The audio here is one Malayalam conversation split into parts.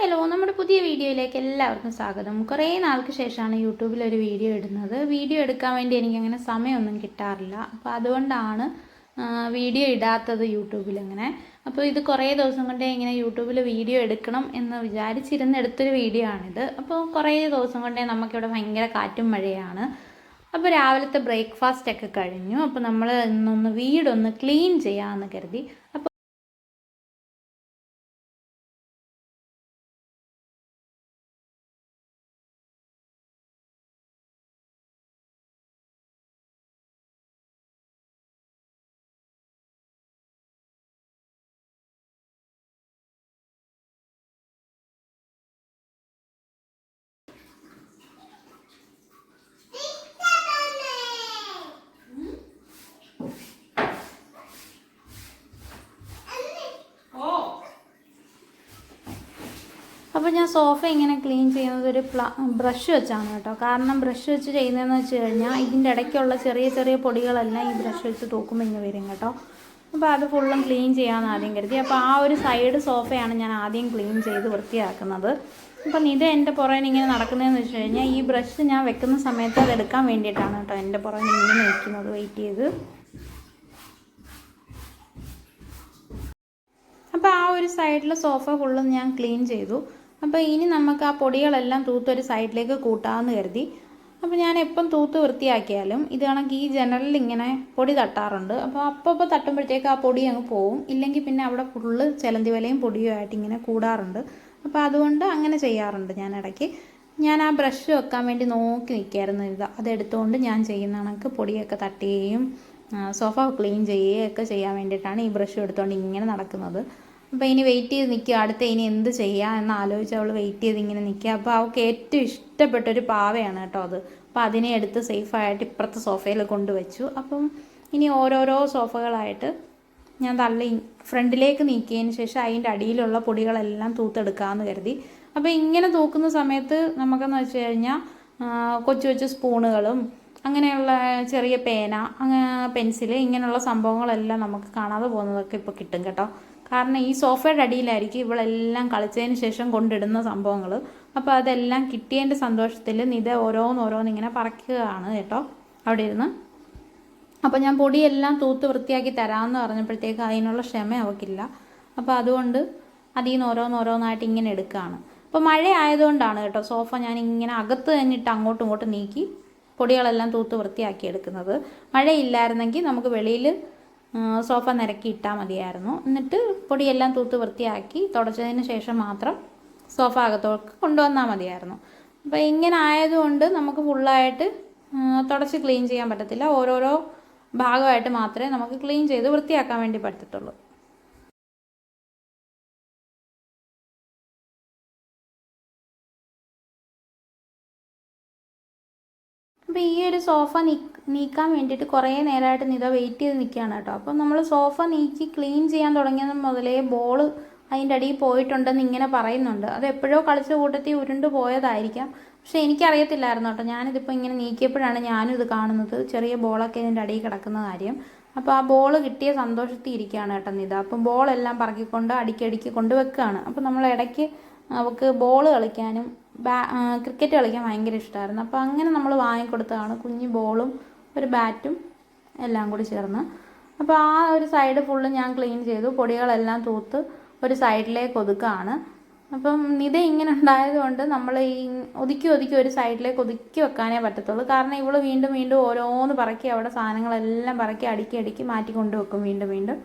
ഹലോ നമ്മുടെ പുതിയ വീഡിയോയിലേക്ക് എല്ലാവർക്കും സ്വാഗതം. കുറേ നാൾക്ക് ശേഷമാണ് യൂട്യൂബിൽ ഒരു വീഡിയോ ഇടുന്നത്. വീഡിയോ എടുക്കാൻ വേണ്ടി എനിക്കങ്ങനെ സമയമൊന്നും കിട്ടാറില്ല. അപ്പോൾ അതുകൊണ്ടാണ് വീഡിയോ ഇടാത്തത് യൂട്യൂബിൽ അങ്ങനെ. അപ്പോൾ ഇത് കുറേ ദിവസം കൊണ്ടേ ഇങ്ങനെ യൂട്യൂബിൽ വീഡിയോ എടുക്കണം എന്ന് വിചാരിച്ചിരുന്ന് എടുത്തൊരു വീഡിയോ ആണിത്. അപ്പോൾ കുറേ ദിവസം കൊണ്ടേ നമുക്കിവിടെ ഭയങ്കര കാറ്റും മഴയാണ്. അപ്പോൾ രാവിലത്തെ ബ്രേക്ക്ഫാസ്റ്റ് ഒക്കെ കഴിഞ്ഞു. അപ്പോൾ നമ്മൾ ഇന്നൊന്ന് വീടൊന്ന് ക്ലീൻ ചെയ്യാമെന്ന് കരുതി. അപ്പോൾ അപ്പോൾ ഞാൻ സോഫ ഇങ്ങനെ ക്ലീൻ ചെയ്യുന്നത് ഒരു ബ്രഷ് വെച്ചാണ് കേട്ടോ. കാരണം ബ്രഷ് വെച്ച് ചെയ്യുന്നതെന്ന് വെച്ച് കഴിഞ്ഞാൽ ഇതിന്റെ ഇടയ്ക്കുള്ള ചെറിയ ചെറിയ പൊടികളെല്ലാം ഈ ബ്രഷ് വെച്ച് തൂക്കുമ്പോൾ ഇങ്ങനെ വരും കേട്ടോ. അപ്പോൾ അത് ഫുള്ളും ക്ലീൻ ചെയ്യാമെന്ന് ആദ്യം കരുതി. അപ്പോൾ ആ ഒരു സൈഡ് സോഫയാണ് ഞാൻ ആദ്യം ക്ലീൻ ചെയ്ത് വൃത്തിയാക്കുന്നത്. അപ്പം ഇത് എന്റെ പുറകിന് ഇങ്ങനെ നടക്കുന്നതെന്ന് വെച്ച് കഴിഞ്ഞാൽ ഈ ബ്രഷ് ഞാൻ വെക്കുന്ന സമയത്ത് അത് എടുക്കാൻ വേണ്ടിയിട്ടാണ് കേട്ടോ എന്റെ പുറകിന് ഇങ്ങനെ നിൽക്കുന്നത് വെയിറ്റ് ചെയ്ത്. അപ്പോൾ ആ ഒരു സൈഡിലെ സോഫ ഫുള്ളും ഞാൻ ക്ലീൻ ചെയ്തു. അപ്പോൾ ഇനി നമുക്ക് ആ പൊടികളെല്ലാം തൂത്തൊരു സൈഡിലേക്ക് കൂട്ടാമെന്ന് കരുതി. അപ്പോൾ ഞാൻ എപ്പം തൂത്ത് വൃത്തിയാക്കിയാലും ഇത് കണക്ക് ഈ ജനലിൽ ഇങ്ങനെ പൊടി തട്ടാറുണ്ട്. അപ്പോൾ അപ്പോൾ തട്ടുമ്പോഴത്തേക്ക് ആ പൊടി അങ്ങ് പോവും. ഇല്ലെങ്കിൽ പിന്നെ അവിടെ ഫുള്ള് ചിലന്തി വലയും പൊടിയും ആയിട്ട് ഇങ്ങനെ കൂടാറുണ്ട്. അപ്പോൾ അതുകൊണ്ട് അങ്ങനെ ചെയ്യാറുണ്ട് ഞാൻ ഇടയ്ക്ക്. ഞാൻ ആ ബ്രഷ് വെക്കാൻ വേണ്ടി നോക്കി നിൽക്കായിരുന്നു ഇത് അതെടുത്തുകൊണ്ട് ഞാൻ ചെയ്യുന്ന കണക്ക് പൊടിയൊക്കെ തട്ടുകയും സോഫ ക്ലീൻ ചെയ്യുകയൊക്കെ ചെയ്യാൻ വേണ്ടിയിട്ടാണ് ഈ ബ്രഷ് എടുത്തുകൊണ്ട് ഇങ്ങനെ നടക്കുന്നത്. അപ്പോൾ ഇനി വെയിറ്റ് ചെയ്ത് നിൽക്കുക അടുത്ത ഇനി എന്ത് ചെയ്യാം എന്ന് ആലോചിച്ച് അവൾ വെയിറ്റ് ചെയ്ത് ഇങ്ങനെ നിൽക്കുക അപ്പോൾ അവൾക്ക് ഏറ്റവും ഇഷ്ടപ്പെട്ട ഒരു പാവയാണ് കേട്ടോ അത്. അപ്പോൾ അതിനെ എടുത്ത് സേഫായിട്ട് ഇപ്പുറത്തെ സോഫയിൽ കൊണ്ടുവച്ചു. അപ്പം ഇനി ഓരോരോ സോഫകളായിട്ട് ഞാൻ തള്ളി ഫ്രണ്ടിലേക്ക് നീക്കിയതിന് ശേഷം അതിന്റെ അടിയിലുള്ള പൊടികളെല്ലാം തൂത്തെടുക്കാമെന്ന് കരുതി. അപ്പോൾ ഇങ്ങനെ തൂക്കുന്ന സമയത്ത് നമുക്കെന്ന് വെച്ച് കഴിഞ്ഞാൽ കൊച്ചു കൊച്ചു സ്പൂണുകളും അങ്ങനെയുള്ള ചെറിയ പേന അങ്ങനെ പെൻസിൽ ഇങ്ങനെയുള്ള സംഭവങ്ങളെല്ലാം നമുക്ക് കാണാതെ പോകുന്നതൊക്കെ ഇപ്പോൾ കിട്ടും കേട്ടോ. കാരണം ഈ സോഫയുടെ അടിയിലായിരിക്കും ഇവളെല്ലാം കളിച്ചതിന് ശേഷം കൊണ്ടിടുന്ന സംഭവങ്ങൾ അപ്പോൾ അതെല്ലാം കിട്ടിയതിന്റെ സന്തോഷത്തിൽ നിത ഓരോന്നോരോന്ന് ഇങ്ങനെ പറക്കുകയാണ് കേട്ടോ. അവിടെ ഇരുന്ന്. അപ്പോൾ ഞാൻ പൊടിയെല്ലാം തൂത്ത് വൃത്തിയാക്കി തരാമെന്ന് പറഞ്ഞപ്പോഴത്തേക്ക് അതിനുള്ള ക്ഷമ അവക്കില്ല. അപ്പോൾ അതുകൊണ്ട് അതിൽ നിന്ന് ഓരോന്നോരോന്നായിട്ട് ഇങ്ങനെ എടുക്കുകയാണ് അപ്പോൾ മഴ ആയതുകൊണ്ടാണ് കേട്ടോ സോഫ ഞാൻ ഇങ്ങനെ അകത്ത് തന്നിട്ട് അങ്ങോട്ടും ഇങ്ങോട്ടും നീക്കി പൊടികളെല്ലാം തൂത്ത് വൃത്തിയാക്കി എടുക്കുന്നത്. മഴയില്ലായിരുന്നെങ്കിൽ നമുക്ക് വെളിയിൽ സോഫ നിരക്കി ഇട്ടാൽ മതിയായിരുന്നു. എന്നിട്ട് പൊടിയെല്ലാം തൂത്ത് വൃത്തിയാക്കി തുടച്ചതിന് ശേഷം മാത്രം സോഫ അകത്തോട്ട് കൊണ്ടുവന്നാൽ മതിയായിരുന്നു. അപ്പോൾ ഇങ്ങനെ ആയതുകൊണ്ട് നമുക്ക് ഫുള്ളായിട്ട് തുടച്ച് ക്ലീൻ ചെയ്യാൻ പറ്റത്തില്ല. ഓരോരോ ഭാഗമായിട്ട് മാത്രമേ നമുക്ക് ക്ലീൻ ചെയ്ത് വൃത്തിയാക്കാൻ വേണ്ടി പറ്റത്തുള്ളൂ. അപ്പോൾ ഈ ഒരു സോഫ നീക്ക് നീക്കാൻ വേണ്ടിയിട്ട് കുറേ നേരമായിട്ട് നിത വെയിറ്റ് ചെയ്ത് നിൽക്കുകയാണ് കേട്ടോ. അപ്പം നമ്മൾ സോഫ നീക്കി ക്ലീൻ ചെയ്യാൻ തുടങ്ങിയത് മുതലേ ബോൾ അതിന്റെ അടിയിൽ പോയിട്ടുണ്ടെന്ന് ഇങ്ങനെ പറയുന്നുണ്ട്. അത് എപ്പോഴോ കളിച്ച കൂട്ടത്തിൽ ഉരുണ്ട് പോയതായിരിക്കാം. പക്ഷേ എനിക്കറിയത്തില്ലായിരുന്നു കേട്ടോ. ഞാനിതിപ്പോൾ ഇങ്ങനെ നീക്കിയപ്പോഴാണ് ഞാനും ഇത് കാണുന്നത്. ചെറിയ ബോളൊക്കെ ഇതിന്റെ അടിയിൽ കിടക്കുന്ന കാര്യം. അപ്പോൾ ആ ബോൾ കിട്ടിയ സന്തോഷത്തിൽ ഇരിക്കുകയാണ് കേട്ടോ നിത. അപ്പം ബോളെല്ലാം പറക്കിക്കൊണ്ട് അടിക്കടിക്ക് കൊണ്ട് വെക്കുകയാണ് അപ്പോൾ നമ്മൾ ഇടയ്ക്ക് അവൾക്ക് ബോൾ കളിക്കാനും ക്രിക്കറ്റ് കളിക്കാൻ ഭയങ്കര ഇഷ്ടമായിരുന്നു അപ്പോൾ അങ്ങനെ നമ്മൾ വാങ്ങിക്കൊടുത്തതാണ്. കുഞ്ഞു ബോളും ഒരു ബാറ്റും എല്ലാം കൂടി ചേർന്ന്. അപ്പോൾ ആ ഒരു സൈഡ് ഫുള്ള് ഞാൻ ക്ലീൻ ചെയ്തു. പൊടികളെല്ലാം തൂത്ത് ഒരു സൈഡിലേക്ക് ഒതുക്കുകയാണ് അപ്പം നിത ഇങ്ങനെ ഉണ്ടായതുകൊണ്ട് നമ്മൾ ഈ ഒതുക്കി ഒതുക്കി ഒരു സൈഡിലേക്ക് ഒതുക്കി വെക്കാനേ പറ്റത്തുള്ളൂ. കാരണം ഇവൾ വീണ്ടും വീണ്ടും ഓരോന്ന് പറക്കി അവിടെ സാധനങ്ങളെല്ലാം പറക്കി അടുക്കി അടുക്കി മാറ്റി കൊണ്ടുവെക്കും വീണ്ടും വീണ്ടും.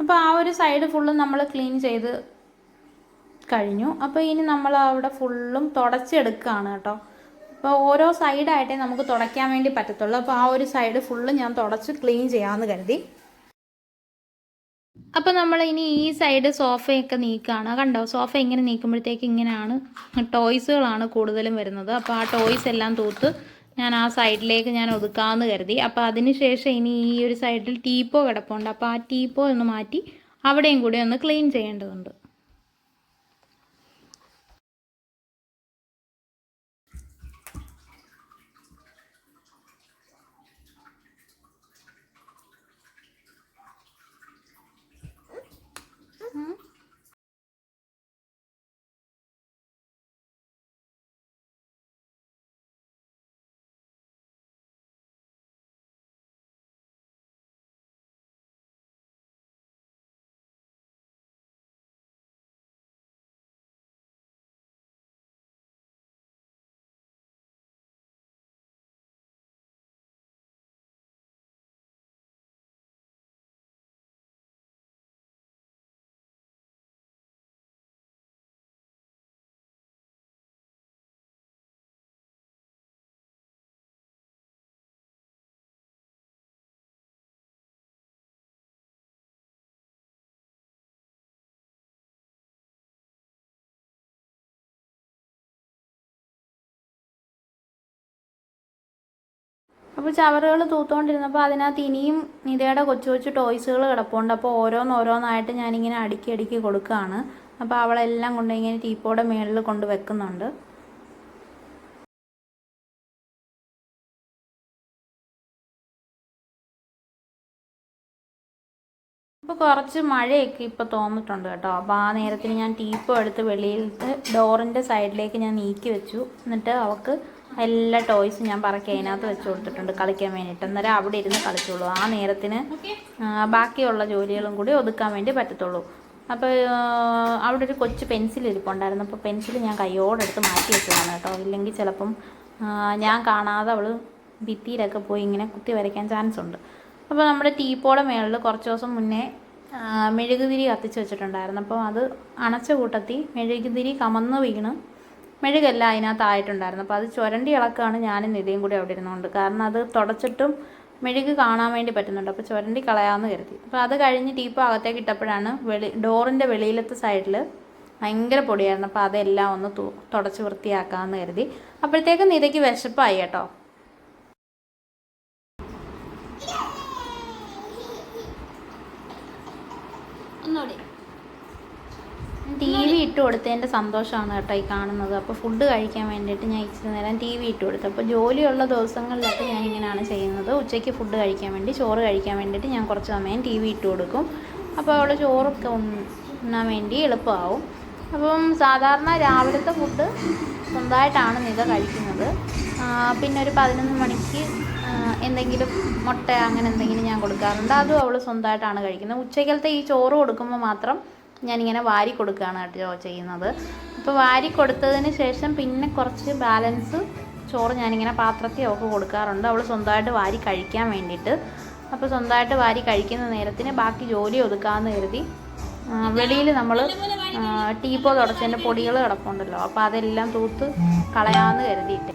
അപ്പോൾ ആ ഒരു സൈഡ് ഫുള്ളും നമ്മൾ ക്ലീൻ ചെയ്ത് കഴിഞ്ഞു. അപ്പോൾ ഇനി നമ്മൾ അവിടെ ഫുള്ളും തുടച്ചെടുക്കുകയാണ് കേട്ടോ. അപ്പോൾ ഓരോ സൈഡായിട്ടേ നമുക്ക് തുടയ്ക്കാൻ വേണ്ടി പറ്റത്തുള്ളൂ. അപ്പോൾ ആ ഒരു സൈഡ് ഫുള്ള് ഞാൻ തുടച്ച് ക്ലീൻ ചെയ്യാമെന്ന് കരുതി. അപ്പോൾ നമ്മൾ ഇനി ഈ സൈഡ് സോഫയൊക്കെ നീക്കുകയാണ് കണ്ടോ? സോഫ ഇങ്ങനെ നീക്കുമ്പോഴത്തേക്ക് ഇങ്ങനെയാണ് ടോയ്സുകളാണ് കൂടുതലും വരുന്നത്. അപ്പോൾ ആ ടോയ്സ് എല്ലാം തൂത്ത് ഞാൻ ആ സൈഡിലേക്ക് ഞാൻ ഒതുക്കാമെന്ന് കരുതി. അപ്പോൾ അതിന് ശേഷം ഇനി ഈ ഒരു സൈഡിൽ ടീപ്പോ കിടപ്പുണ്ട്. അപ്പോൾ ആ ടീപ്പോ ഒന്ന് മാറ്റി അവിടെയും കൂടി ഒന്ന് ക്ലീൻ ചെയ്യേണ്ടതുണ്ട്. അപ്പോൾ ചവറുകൾ തൂത്തുകൊണ്ടിരുന്നപ്പോൾ അതിനകത്ത് ഇനിയും നിതയുടെ കൊച്ചു കൊച്ചു ടോയ്സുകൾ കിടപ്പുണ്ട്. അപ്പോൾ ഓരോന്നോരോന്നായിട്ട് ഞാനിങ്ങനെ അടുക്കി അടുക്കി കൊടുക്കുകയാണ് അപ്പോൾ അവളെല്ലാം കൊണ്ട് ഇങ്ങനെ ടീപ്പോടെ മേളിൽ കൊണ്ട് വെക്കുന്നുണ്ട്. ഇപ്പോൾ കുറച്ച് മഴയൊക്കെ ഇപ്പോൾ തോന്നിട്ടുണ്ട് കേട്ടോ. അപ്പോൾ ആ നേരത്തിന് ഞാൻ ടീപ്പോ എടുത്ത് വെളിയിലത്തെ ഡോറിന്റെ സൈഡിലേക്ക് ഞാൻ നീക്കി വെച്ചു. എന്നിട്ട് അവൾക്ക് എല്ലാ ടോയ്സും ഞാൻ പറക്കി അതിനകത്ത് വെച്ച് കൊടുത്തിട്ടുണ്ട് കളിക്കാൻ വേണ്ടിയിട്ട്. അന്നേരം അവിടെ ഇരുന്ന് കളിച്ചോളൂ. ആ നേരത്തിന് ബാക്കിയുള്ള ജോലികളും കൂടി ഒതുക്കാൻ വേണ്ടി പറ്റത്തുള്ളൂ. അപ്പോൾ അവിടെ ഒരു കൊച്ചു പെൻസിൽ ഇരിപ്പുണ്ടായിരുന്നു. അപ്പോൾ പെൻസിൽ ഞാൻ കയ്യോടെടുത്ത് മാറ്റി വെച്ചതാണ് കേട്ടോ. ഇല്ലെങ്കിൽ ചിലപ്പം ഞാൻ കാണാതെ അവൾ ഭിത്തിയിലൊക്കെ പോയി ഇങ്ങനെ കുത്തി വരയ്ക്കാൻ ചാൻസ് ഉണ്ട്. അപ്പോൾ നമ്മുടെ ടീപ്പോടെ മേളിൽ കുറച്ച് ദിവസം മുന്നേ മെഴുകുതിരി കത്തിച്ച് വെച്ചിട്ടുണ്ടായിരുന്നു. അപ്പോൾ അത് അണച്ച കൂട്ടത്തി മെഴുകുതിരി കമന്ന് വീണ് മെഴുകെല്ലാം അതിനകത്തായിട്ടുണ്ടായിരുന്നു അപ്പോൾ അത് ചുരണ്ടി ഇളക്കാണ് ഞാനും നിധിയും കൂടി അവിടെ ഇരുന്നുകൊണ്ട്. കാരണം അത് തുടച്ചിട്ടും മെഴുക് കാണാൻ വേണ്ടി പറ്റുന്നുണ്ട്. അപ്പോൾ ചുരണ്ടി കളയാമെന്ന് കരുതി. അപ്പോൾ അത് കഴിഞ്ഞ് ടീപ്പ് അകത്തേക്ക് ഇട്ടപ്പോഴാണ് വെളി ഡോറിന്റെ വെളിയിലത്തെ സൈഡിൽ ഭയങ്കര പൊടിയായിരുന്നു. അപ്പോൾ അതെല്ലാം ഒന്ന് തുടച്ച് വൃത്തിയാക്കാമെന്ന് കരുതി. അപ്പോഴത്തേക്കും നിധയ്ക്ക് വിശപ്പായി കേട്ടോ. ഒന്നുകൂടി ടി വി ഇട്ട് കൊടുത്തതിന്റെ സന്തോഷമാണ് കേട്ടോ ഈ കാണുന്നത്. അപ്പോൾ ഫുഡ് കഴിക്കാൻ വേണ്ടിയിട്ട് ഞാൻ ഇച്ചിരി നേരം ടി വി ഇട്ട് കൊടുത്തു. അപ്പോൾ ജോലിയുള്ള ദിവസങ്ങളിലൊക്കെ ഞാൻ ഇങ്ങനെയാണ് ചെയ്യുന്നത്. ഉച്ചയ്ക്ക് ഫുഡ് കഴിക്കാൻ വേണ്ടി ചോറ് കഴിക്കാൻ വേണ്ടിയിട്ട് ഞാൻ കുറച്ച് സമയം ടി വി ഇട്ട് കൊടുക്കും. അപ്പോൾ അവൾ ചോറൊക്കെ ഉണ്ണാൻ വേണ്ടി എളുപ്പമാവും. അപ്പം സാധാരണ രാവിലത്തെ ഫുഡ് സ്വന്തമായിട്ടാണ് നിത കഴിക്കുന്നത്. പിന്നെ ഒരു പതിനൊന്ന് മണിക്ക് എന്തെങ്കിലും മുട്ട അങ്ങനെ എന്തെങ്കിലും ഞാൻ കൊടുക്കാറുണ്ട്. അതും അവൾ സ്വന്തമായിട്ടാണ് കഴിക്കുന്നത്. ഉച്ചക്കലത്തെ ഈ ചോറ് കൊടുക്കുമ്പോൾ മാത്രം ഞാനിങ്ങനെ വാരി കൊടുക്കുകയാണ് കേട്ടോ ചെയ്യുന്നത്. അപ്പോൾ വാരി കൊടുത്തതിന് ശേഷം പിന്നെ കുറച്ച് ബാലൻസ് ചോറ് ഞാനിങ്ങനെ പാത്രത്തിൽ ഒക്കെ കൊടുക്കാറുണ്ട്. അവൾ സ്വന്തമായിട്ട് വാരി കഴിക്കാൻ വേണ്ടിയിട്ട്. അപ്പോൾ സ്വന്തമായിട്ട് വാരി കഴിക്കുന്ന നേരത്തിന് ബാക്കി ജോലി ഒതുക്കാമെന്ന് കരുതി വെളിയിൽ നമ്മൾ ടീപ്പോ തുടച്ചതിന്റെ പൊടികൾ കിടപ്പുണ്ടല്ലോ. അപ്പോൾ അതെല്ലാം തൂത്ത് കളയാമെന്ന് കരുതിയിട്ട്.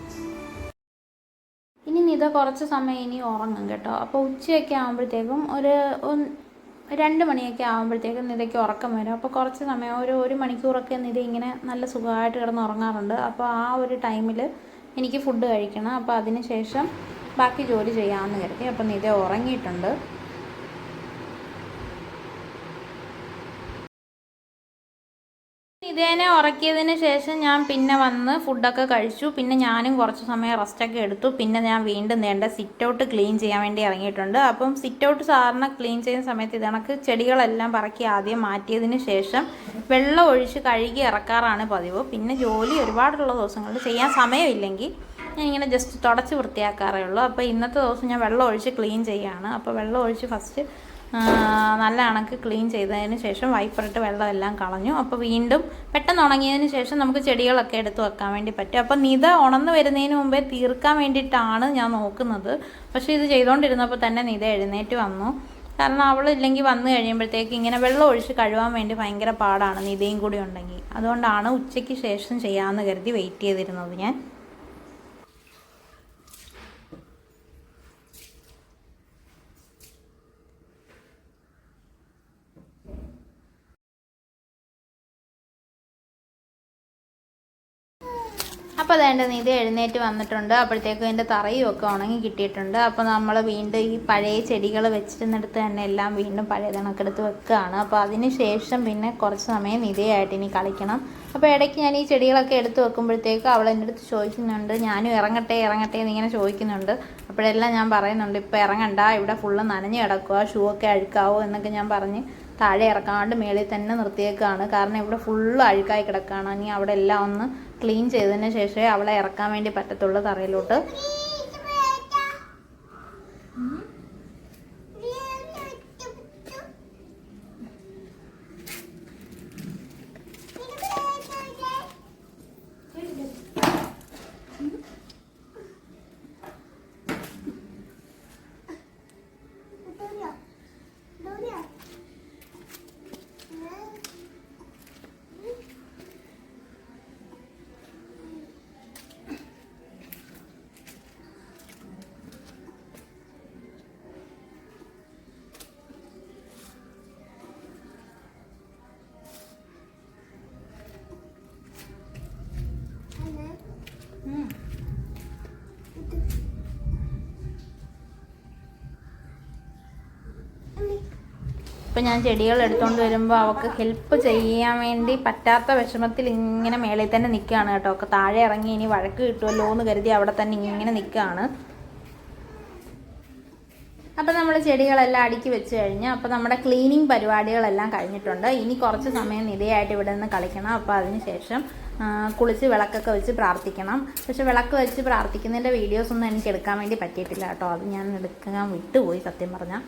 ഇനി നിത കുറച്ച് സമയം ഇനി ഉറങ്ങും കേട്ടോ. അപ്പോൾ ഉച്ചയൊക്കെ ആകുമ്പോഴത്തേക്കും ഒരു രണ്ട് മണിയൊക്കെ ആകുമ്പോഴത്തേക്കും നിതയ്ക്ക് ഉറക്കം വരും. അപ്പോൾ കുറച്ച് സമയം ഒരു ഒരു മണിക്കൂറൊക്കെ നിത ഇങ്ങനെ നല്ല സുഖമായിട്ട് കിടന്ന് ഉറങ്ങാറുണ്ട്. അപ്പോൾ ആ ഒരു ടൈമിൽ എനിക്ക് ഫുഡ് കഴിക്കണം. അപ്പോൾ അതിന് ശേഷം ബാക്കി ജോലി ചെയ്യാമെന്ന് കരുതി. അപ്പോൾ നിത ഉറങ്ങിയിട്ടുണ്ട്. ഇതേനെ ഉറക്കിയതിന് ശേഷം ഞാൻ പിന്നെ വന്ന് ഫുഡൊക്കെ കഴിച്ചു. പിന്നെ ഞാനും കുറച്ച് സമയം റെസ്റ്റൊക്കെ എടുത്തു. പിന്നെ ഞാൻ വീണ്ടും നേണ്ട സിറ്റ് ഔട്ട് ക്ലീൻ ചെയ്യാൻ വേണ്ടി ഇറങ്ങിയിട്ടുണ്ട്. അപ്പം സിറ്റ് ഔട്ട് സാധാരണ ക്ലീൻ ചെയ്യുന്ന സമയത്ത് ഇതണക്ക് ചെടികളെല്ലാം പറക്കി ആദ്യം മാറ്റിയതിന് ശേഷം വെള്ളം ഒഴിച്ച് കഴുകി ഇറക്കാറാണ് പതിവ്. പിന്നെ ജോലി ഒരുപാടുള്ള ദിവസങ്ങളിൽ ചെയ്യാൻ സമയമില്ലെങ്കിൽ ഞാൻ ഇങ്ങനെ ജസ്റ്റ് തുടച്ച് വൃത്തിയാക്കാറേ ഉള്ളൂ. അപ്പോൾ ഇന്നത്തെ ദിവസം ഞാൻ വെള്ളം ഒഴിച്ച് ക്ലീൻ ചെയ്യുകയാണ്. അപ്പോൾ വെള്ളം ഒഴിച്ച് ഫസ്റ്റ് നല്ല അണക്ക് ക്ലീൻ ചെയ്തതിന് ശേഷം വൈപ്പറിട്ട് വെള്ളമെല്ലാം കളഞ്ഞു. അപ്പോൾ വീണ്ടും പെട്ടെന്ന് ഉണങ്ങിയതിന് ശേഷം നമുക്ക് ചെടികളൊക്കെ എടുത്ത് വെക്കാൻ വേണ്ടി പറ്റും. അപ്പോൾ നിത ഉണന്ന് വരുന്നതിന് മുമ്പേ തീർക്കാൻ വേണ്ടിയിട്ടാണ് ഞാൻ നോക്കുന്നത്. പക്ഷേ ഇത് ചെയ്തുകൊണ്ടിരുന്നപ്പോൾ തന്നെ നിത എഴുന്നേറ്റ് വന്നു. കാരണം അവൾ ഇല്ലെങ്കിൽ വന്നു കഴിയുമ്പോഴത്തേക്ക് ഇങ്ങനെ വെള്ളം ഒഴിച്ച് കഴുകാൻ വേണ്ടി ഭയങ്കര പാടാണ് നിതയും കൂടി ഉണ്ടെങ്കിൽ. അതുകൊണ്ടാണ് ഉച്ചയ്ക്ക് ശേഷം ചെയ്യാമെന്ന് കരുതി വെയിറ്റ് ചെയ്തിരുന്നത് ഞാൻ. അപ്പോൾ അതേണ്ട നീതി എഴുന്നേറ്റ് വന്നിട്ടുണ്ട്. അപ്പോഴത്തേക്കും ഇതിന്റെ തറയും ഒക്കെ ഉണങ്ങി കിട്ടിയിട്ടുണ്ട്. അപ്പോൾ നമ്മൾ വീണ്ടും ഈ പഴയ ചെടികൾ വെച്ചിരുന്നിടത്ത് തന്നെ എല്ലാം വീണ്ടും പഴയ കണക്കെടുത്ത് വെക്കുകയാണ്. അപ്പോൾ അതിന് ശേഷം പിന്നെ കുറച്ച് സമയം നിധിയായിട്ട് ഇനി കളിക്കണം. അപ്പോൾ ഇടയ്ക്ക് ഞാൻ ഈ ചെടികളൊക്കെ എടുത്ത് വെക്കുമ്പോഴത്തേക്ക് അവൾ എന്റെ അടുത്ത് ചോദിക്കുന്നുണ്ട്. ഞാനും ഇറങ്ങട്ടെ ഇറങ്ങട്ടെ എന്നിങ്ങനെ ചോദിക്കുന്നുണ്ട്. അപ്പോഴെല്ലാം ഞാൻ പറയുന്നുണ്ട് ഇപ്പോൾ ഇറങ്ങണ്ട. ഇവിടെ ഫുള്ള് നനഞ്ഞ് കിടക്കുക ഷൂ ഒക്കെ അഴുക്കാവോ എന്നൊക്കെ ഞാൻ പറഞ്ഞ് താഴെ ഇറക്കാണ്ട് മേളിൽ തന്നെ നിർത്തിയേക്കാണ്. കാരണം ഇവിടെ ഫുള്ള് അഴുക്കായി കിടക്കുകയാണ് ഇനി അവിടെ എല്ലാം ഒന്ന് ക്ലീൻ ചെയ്തതിന് ശേഷമേ അവളെ ഇറക്കാൻ വേണ്ടി പറ്റത്തുള്ളൂ തറയിലോട്ട്. ഇപ്പം ഞാൻ ചെടികൾ എടുത്തുകൊണ്ട് വരുമ്പോൾ അവൾക്ക് ഹെൽപ്പ് ചെയ്യാൻ വേണ്ടി പറ്റാത്ത വിഷമത്തിൽ ഇങ്ങനെ മേളിൽ തന്നെ നിൽക്കുകയാണ് കേട്ടോ. ഒക്കെ താഴെ ഇറങ്ങി ഇനി വഴക്ക് കിട്ടുമല്ലോ എന്ന് കരുതി അവിടെ തന്നെ ഇങ്ങനെ നിൽക്കുകയാണ് അപ്പം നമ്മൾ ചെടികളെല്ലാം അടുക്കി വെച്ച് കഴിഞ്ഞ് അപ്പോൾ നമ്മുടെ ക്ലീനിങ് പരിപാടികളെല്ലാം കഴിഞ്ഞിട്ടുണ്ട്. ഇനി കുറച്ച് സമയം നിരയായിട്ട് ഇവിടെ നിന്ന് കളിക്കണം. അപ്പോൾ അതിന് ശേഷം കുളിച്ച് വിളക്കൊക്കെ വെച്ച് പ്രാർത്ഥിക്കണം. പക്ഷെ വിളക്ക് വെച്ച് പ്രാർത്ഥിക്കുന്നതിന്റെ വീഡിയോസൊന്നും എനിക്ക് എടുക്കാൻ വേണ്ടി പറ്റിയിട്ടില്ല കേട്ടോ. അത് ഞാൻ എടുക്കാൻ വിട്ടുപോയി സത്യം പറഞ്ഞാൽ.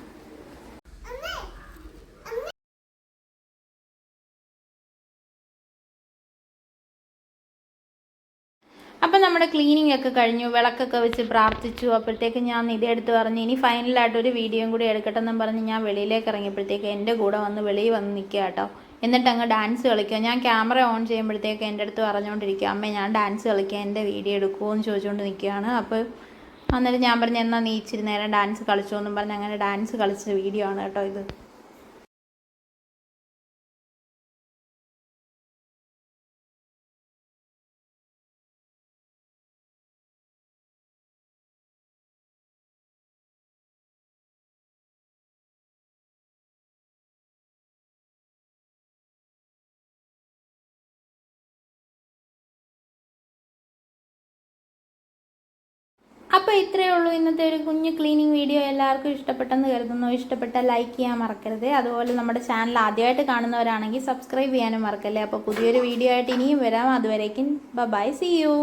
ക്ലീനിങ് ഒക്കെ കഴിഞ്ഞു വിളക്കൊക്കെ വെച്ച് പ്രാർത്ഥിച്ചു. അപ്പോഴത്തേക്ക് ഞാൻ നിധി എടുത്ത് പറഞ്ഞു ഇനി ഫൈനലായിട്ട് ഒരു വീഡിയോയും കൂടി എടുക്കട്ടെ എന്നും പറഞ്ഞ് ഞാൻ വെളിയിലേക്ക് ഇറങ്ങിയപ്പോഴത്തേക്ക് എന്റെ കൂടെ വന്ന് വെളിയിൽ വന്ന് നിൽക്കുക കേട്ടോ. എന്നിട്ട് അങ്ങ് ഡാൻസ് കളിക്കുക. ഞാൻ ക്യാമറ ഓൺ ചെയ്യുമ്പോഴത്തേക്ക് എന്റെ അടുത്ത് പറഞ്ഞുകൊണ്ടിരിക്കുക അമ്മ ഞാൻ ഡാൻസ് കളിക്കുക എന്റെ വീഡിയോ എടുക്കുമോ എന്ന് ചോദിച്ചുകൊണ്ട് നിൽക്കുകയാണ്. അപ്പോൾ അന്നേരം ഞാൻ പറഞ്ഞു എന്നാൽ നീ ഇച്ചിരി നേരം ഡാൻസ് കളിച്ചോ? എന്നും പറഞ്ഞ് അങ്ങനെ ഡാൻസ് കളിച്ച വീഡിയോ ആണ് കേട്ടോ ഇത്. അപ്പോൾ ഇത്രയേ ഉള്ളൂ ഇന്നത്തെ ഒരു കുഞ്ഞു ക്ലീനിങ് വീഡിയോ എല്ലാവർക്കും ഇഷ്ടപ്പെട്ടെന്ന് കരുതുന്നു. ഇഷ്ടപ്പെട്ട ലൈക്ക് ചെയ്യാൻ മറക്കരുത്. അതുപോലെ നമ്മുടെ ചാനൽ ആദ്യമായിട്ട് കാണുന്നവരാണെങ്കിൽ സബ്സ്ക്രൈബ് ചെയ്യാനും മറക്കല്ലേ? അപ്പോൾ പുതിയൊരു വീഡിയോ ആയിട്ട് ഇനിയും വരാം. അതുവരേക്കും ബൈ സി യു